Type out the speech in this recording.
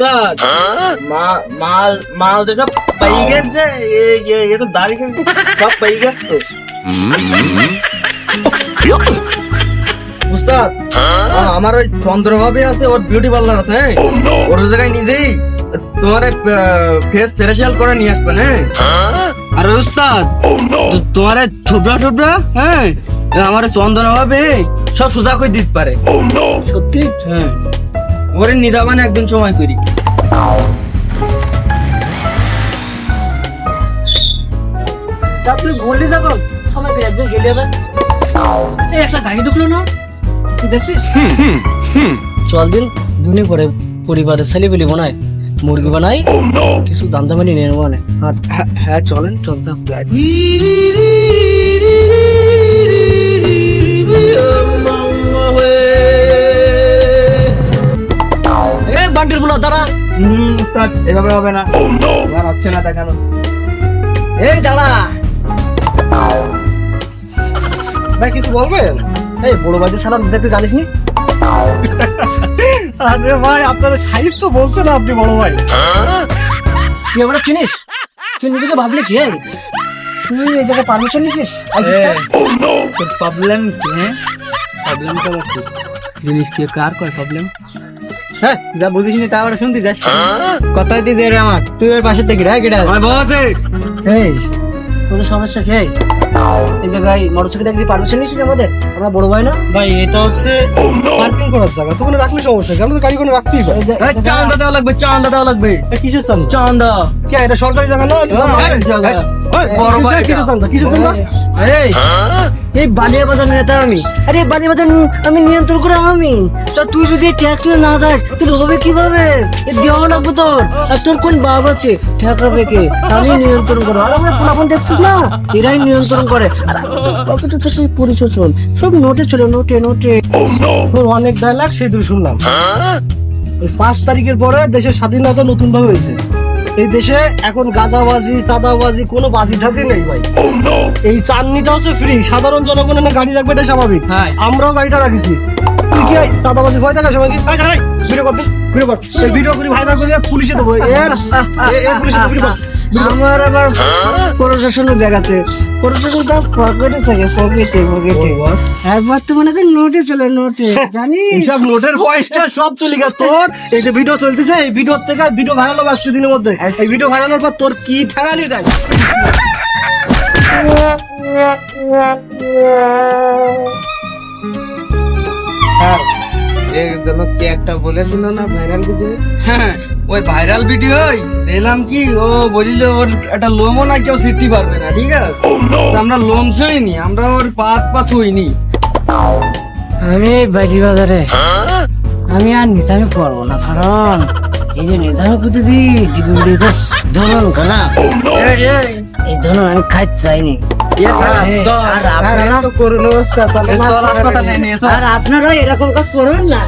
উস্তাদ মাল মাল তো পাই গেছে। এ তো দাড়ি কিন্তু সব পাই গেছে তো। উস্তাদ আমার ওই চন্দ্রভাবে আছে ওর বিউটি পার্লার আছে হ্যাঁ? ওর জায়গায় নিজেই তোমার ফেস ফেসিয়াল করে নিয়ে আসবেন হ্যাঁ? আর উস্তাদ তো- তোমার থুবড়া টুবড়া হ্যাঁ? আমার চন্দন হবে সব সোজা করে দিতে পারে। সত্যি? হ্যাঁ। ওরে নিজাবানে একদিন সময় করি। তা তুই বললি সবাই তো একজন গেলে যাবে এই একটা গাড়ি ঢুকলো না? তুই দেখছিস? চল দিন দুনি পরে পরিবারের ছেলে পেলি বানায় মুরগি বানাই কিছু দান্দা মানি নিয়ে নেব আর হ্যাঁ চলেন। চলতাম দাঁড়া হুম উস্তাদ এভাবে হবে না। এবার হচ্ছে না দেখানো এই দাঁড়া ভাই কিছু বলবেন? এই বড় বাজে সারা দেখতে জানিস নি? আরে ভাই আপনাদের সাইজ তো বলছেন আপনি বড় ভাই। তুই আমরা চিনিস? তুই নিজেকে ভাবলি কি তুই এই জায়গায় পারমিশন নিছিস? প্রবলেম কি হ্যাঁ? প্রবলেম তো জিনিস কি কার কয় প্রবলেম হ্যাঁ যা বুঝিস নি তা আবার শুনতে যাস কথাই দিতে রে আমার তুই ওর পাশে দেখি রে এটা আমার বস এই। কোনো সমস্যা কি? এই? ভাই জায়গায় মোটরসাইকেল কি পারমিশন নিছিস আমাদের? আমরা বড় ভাই না? ভাই এটা হচ্ছে পার্কিং করার জায়গা। তো কোনো রাখলে সমস্যা আমরা তো গাড়ি কোনো রাখতেই পারি চান্দা দেওয়া লাগবে চান্দা দেওয়া লাগবে। কিসের চান্দা চান্দা কে এটা সরকারি জায়গা না? এই জায়গা। ওই বড় ভাই কিসের চান্দা কিসের চান্দা এই এই বানিয়া বাজার নেতা আমি। আরে বানিয়া বাজার আমি নিয়ন্ত্রণ করে আমি। তা তুই যদি ট্যাক্স না তাহলে হবে কীভাবে? দেওয়া লাগবে তোর আর তোর কোন বাপ আছে? ঠেকাবে কে? আমি নিয়ন্ত্রণ করো। আর আমরা পোলাপন দেখছিস না? এরাই নিয়ন্ত্রণ করে। আর পকেটে থেকে পরিচয় চল সব নোটে চলে নোটে নোটে। তোর অনেক ডায়লগ সেই দুই শুনলাম। পাঁচ তারিখের পরে দেশের স্বাধীনতা নতুন ভাবে হয়েছে। এই দেশে এখন গাঁজাবাজি চাঁদাবাজি কোনো বাজি ঠাকুরি নেই ভাই। এই চাননিটা হচ্ছে ফ্রি সাধারণ জনগণের না গাড়ি রাখবে এটা স্বাভাবিক। হ্যাঁ। আমরাও গাড়িটা রাখিছি। তুই কি এই চাঁদাবাজি ভয় দেখাস আমাকে? ভিডিও কর ভিডিও কর। ভিডিও করি ভাই করে পুলিশে দেবো এর পুলিশে ভিডিও কর। আমার আবার প্রশাসনও দেখাচ্ছে প্রশাসন তার পকেটে থাকে পকেটে পকেটে একবার তো মনে কর নোটে চলে নোটে জানিস? এইসব নোটের ভয়েসটা সব চলে গেছে। তোর এই যে ভিডিও চলতেছে এই ভিডিও থেকে ভিডিও ভাইরাল হবে আজকে দিনের মধ্যে। এই ভিডিও ভাইরাল হওয়ার পর তোর কি ঠেঙানি দেয় হ্যাঁ এর জন্য কে একটা বলেছিল না ভাইরাল ভিডিও হ্যাঁ ওই ভাইরাল ভিডিও দেখলাম কি? ও বলিল ওর একটা লোমও না কেউ সিটতে পারবে না ঠিক আছে? তো আমরা লোম ছুঁইনি আমরা ওর পাত পা থুইনি আমি বাড়ি বাজারে। আমি আর নিজামে পড়ব না কারণ এই যে নিজামে পুঁতেছি ডিগুলি ধরন না এই এই। এই আমি খাইতে চাইনি। আর আপনারা এরকম কাজ করবেন না।